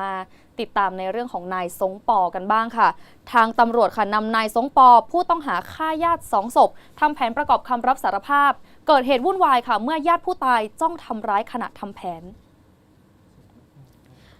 มาติดตามในเรื่องของนายสงปอกันบ้างค่ะ ทางตำรวจค่ะนำนายสงปอ ผู้ต้องหาฆ่าญาติสองศพทำแผนประกอบคำรับสารภาพ เกิดเหตุวุ่นวายค่ะ เมื่อญาติผู้ตายจ้องทำร้ายขณะทำแผน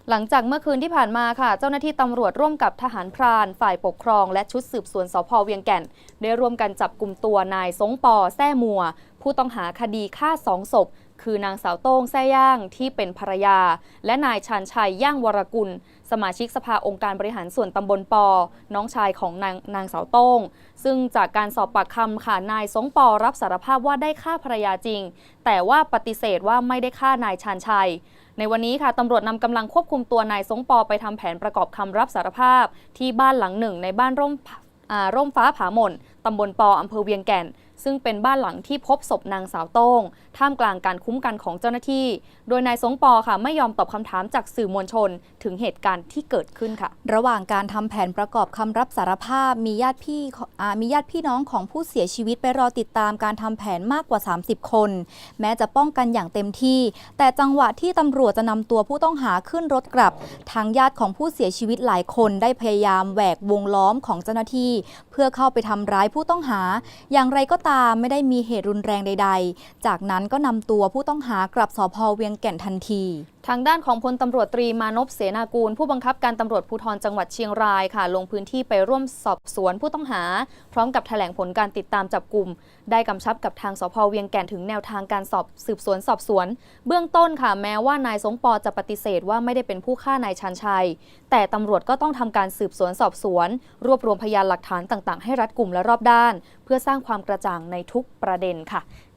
หลังจากเมื่อคืนที่ผ่านมาค่ะ เจ้าหน้าที่ตำรวจร่วมกับทหารพราน ฝ่ายปกครอง และชุดสืบสวนสพเวียงแก่น ได้ร่วมกันจับกลุ่มตัวนายสงปอแซ่มัว ผู้ต้องหาคดีฆ่าสองศพ คือนางสาวโต้งแซ่ย่างที่เป็นภรรยา และนายชาญชัยย่างวรกุล สมาชิกสภาองค์การบริหารส่วนตำบลปอ น้องชายของนางนางสาวโต้ง ซึ่งจากการสอบปากคำค่ะนายสงปอรับสารภาพว่าได้ฆ่าภรรยาจริง แต่ว่าปฏิเสธว่าไม่ได้ฆ่านายชาญชัยในวันนี้ค่ะตำรวจนำกำลังควบคุมตัวนายสงปอไปทำแผนประกอบคำรับสารภาพ ที่บ้านหลังหนึ่งในบ้านร่มร่มฟ้าผาหม่นตำบลปออำเภอเวียงแก่น ซึ่งเป็นบ้านหลังที่พบศพนางสาวโต้ง ท่ามกลางการคุ้มกันของเจ้าหน้าที่ โดยนายสงปอค่ะไม่ยอมตอบคำถามจากสื่อมวลชน ถึงเหตุการณ์ที่เกิดขึ้นค่ะ ระหว่างการทำแผนประกอบคำรับสารภาพมีญาติพี่มีญาติพี่น้องของผู้เสียชีวิตไปรอติดตามการทำแผนมากกว่า 30 คน แม้จะป้องกันอย่างเต็มที่ แต่จังหวะที่ตำรวจจะนำตัวผู้ต้องหาขึ้นรถกลับ ทางญาติของผู้เสียชีวิตหลายคนได้พยายามแหวกวงล้อมของเจ้าหน้าที่ เพื่อเข้าไปทำร้ายผู้ต้องหา อย่างไรก็ตามไม่ได้มีเหตุรุนแรงใด ๆ จากนั้นก็นำตัวผู้ต้องหากลับสพเวียงแก่นทันที ทางด้านของพลตำรวจตรีมานพเสนากูล ผู้บังคับการตำรวจภูธรจังหวัดเชียงรายค่ะ ลงพื้นที่ไปร่วมสอบสวนผู้ต้องหา พร้อมกับแถลงผลการติดตามจับกลุ่ม ได้กำชับกับทางสพเวียงแก่นถึงแนวทางการสอบสืบสวนสอบสวน เบื้องต้นค่ะ แม้ว่านายสงปอจะปฏิเสธว่าไม่ได้เป็นผู้ฆ่านายชันชัย แต่ตำรวจก็ต้องทำการสืบสวนสอบสวน รวบรวมพยานหลักฐานต่าง ๆ ให้รัดกลุ่มและรอบด้าน เพื่อสร้างความกระจ่างในทุกประเด็นค่ะ